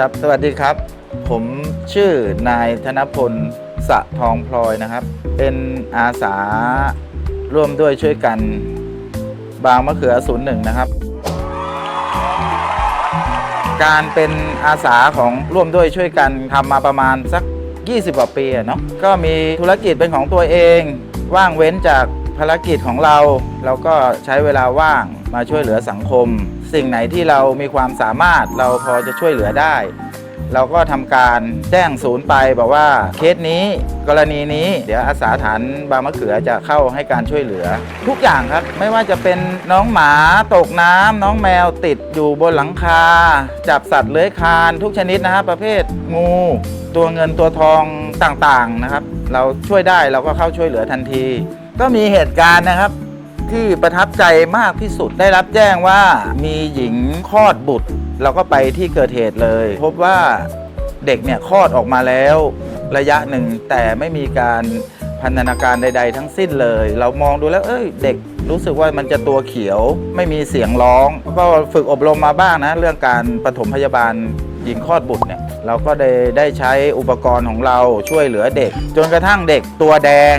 ครับ สวัสดีครับ ผมชื่อนายธนพลสะทองพลอยนะครับ เป็นอาสาร่วมด้วยช่วยกัน บางมะเขือศูนย์หนึ่งนะครับ การเป็นอาสาของร่วมด้วยช่วยกันทำมาประมาณสัก 20กว่าปีเนาะก็มีธุรกิจเป็นของตัวเอง ว่างเว้นจากภารกิจของเรา เราก็ใช้เวลาว่างมาช่วยเหลือสังคม สิ่งไหนที่เรามีความสามารถเราพอจะช่วยเหลือได้ เราก็ทำการแจ้งศูนย์ไปบอกว่าเคสนี้กรณีนี้เดี๋ยวอาสาฐานบางมะเขือจะเข้าให้การช่วยเหลือ ทุกอย่างครับไม่ว่าจะเป็นน้องหมาตกน้ำน้องแมวติดอยู่บนหลังคา จับสัตว์เลื้อยคลานทุกชนิดนะฮะประเภทงู ตัวเงินตัวทองต่างๆนะครับ เราช่วยได้เราก็เข้าช่วยเหลือทันที ก็มีเหตุการณ์นะครับ ที่ประทับใจมากที่สุด ได้รับแจ้งว่ามีหญิงคลอดบุตร เราก็ไปที่เกิดเหตุเลย พบว่าเด็กเนี่ยคลอดออกมาแล้วระยะหนึ่งแต่ไม่มีการพันธนาการใด ๆ ทั้งสิ้นเลย เรามองดูแล้ว เอ้ย เด็กรู้สึกว่ามันจะตัวเขียว ไม่มีเสียงร้อง ก็ฝึกอบรมมาบ้างนะ เรื่องการปฐมพยาบาลหญิงคลอดบุตรเนี่ย เราก็ได้ได้ใช้อุปกรณ์ของเราช่วยเหลือเด็ก จนกระทั่งเด็กตัวแดง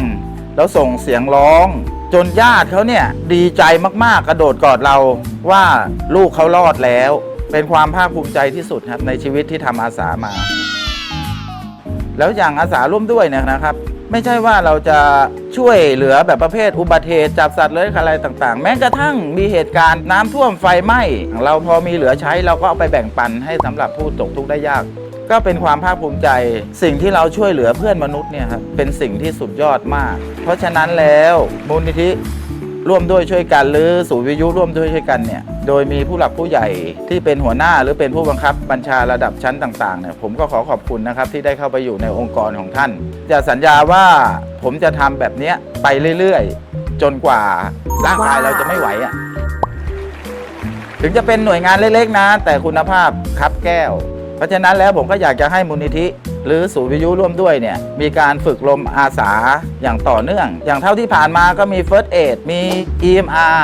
แล้วส่งเสียงร้อง จนญาติเขาเนี่ยดีใจมากๆกระโดดกอดเราว่าลูกเขารอดแล้ว เป็นความภาคภูมิใจที่สุดครับในชีวิตที่ทำอาสามา แล้วอย่างอาสาร่วมด้วยเนี่ยนะครับ ไม่ใช่ว่าเราจะช่วยเหลือแบบประเภทอุบัติเหตุจับสัตว์เลื้อยคลานอะไรต่าง ๆ แม้กระทั่งมีเหตุการณ์น้ำท่วมไฟไหม้เราพอมีเหลือใช้เราก็เอาไปแบ่งปันให้สำหรับผู้ตกทุกข์ได้ยาก ก็เป็นความภาคภูมิใจ สิ่งที่เราช่วยเหลือเพื่อนมนุษย์เนี่ยครับเป็นสิ่งที่สุดยอดมาก เพราะฉะนั้นแล้วมูลนิธิร่วมด้วยช่วยกันหรือศูนย์วิทยุร่วมด้วยช่วยกันเนี่ยโดยมีผู้หลักผู้ใหญ่ที่เป็นหัวหน้าหรือเป็นผู้บังคับบัญชาระดับชั้นต่างๆเนี่ยผมก็ขอขอบคุณนะครับที่ได้เข้าไปอยู่ในองค์กรของท่าน จะสัญญาว่าผมจะทำแบบนี้ไปเรื่อยๆ จนกว่าร่างกายเราจะไม่ไหวอะถึงจะเป็นหน่วยงานเล็กๆนะ แต่คุณภาพครับแก้ว เพราะฉะนั้นแล้วผมก็อยากจะให้มูลนิธิ หรือศูนย์วิทยุร่วมด้วยเนี่ยมีการฝึกลมอาสาอย่างต่อเนื่อง อย่างเท่าที่ผ่านมาก็มี First Aid มี EMR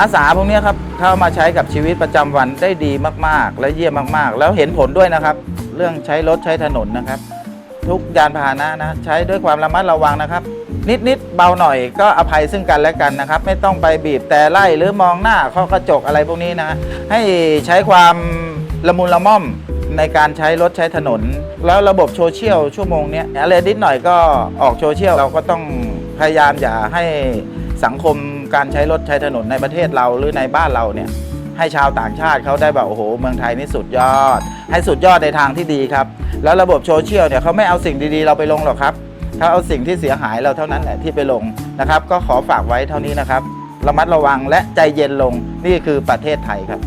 อาสาพวกนี้ครับเข้ามาใช้กับชีวิตประจำวันได้ดีมากๆ และเยี่ยมมากๆ แล้วเห็นผลด้วยนะครับ เรื่องใช้รถใช้ถนนนะครับ ทุกยานพาหนะนะ ใช้ด้วยความระมัดระวังนะครับ นิดๆเบาหน่อยก็อภัยซึ่งกันและกันนะครับ ไม่ต้องไปบีบแต่ไล่หรือมองหน้าข้ากระจกอะไรพวกนี้นะให้ใช้ความละมุนละม่อม ในการใช้รถใช้ถนน แล้วระบบโซเชียลชั่วโมงนี้อะไรนิดหน่อยก็ออกโซเชียลเราก็ต้องพยายามอย่าให้สังคมการใช้รถใช้ถนนในประเทศเราหรือในบ้านเราเนี่ยให้ชาวต่างชาติเขาได้แบบโอ้โหเมืองไทยนี่สุดยอด ให้สุดยอดในทางที่ดีครับ แล้วระบบโซเชียลเนี่ยเขาไม่เอาสิ่งดีๆ เราไปลงหรอกครับเขาเอาสิ่งที่เสียหายเราเท่านั้นแหละที่ไปลงนะครับ ก็ขอฝากไว้เท่านี้นะครับระมัดระวังและใจเย็นลงนี่คือประเทศไทยครับ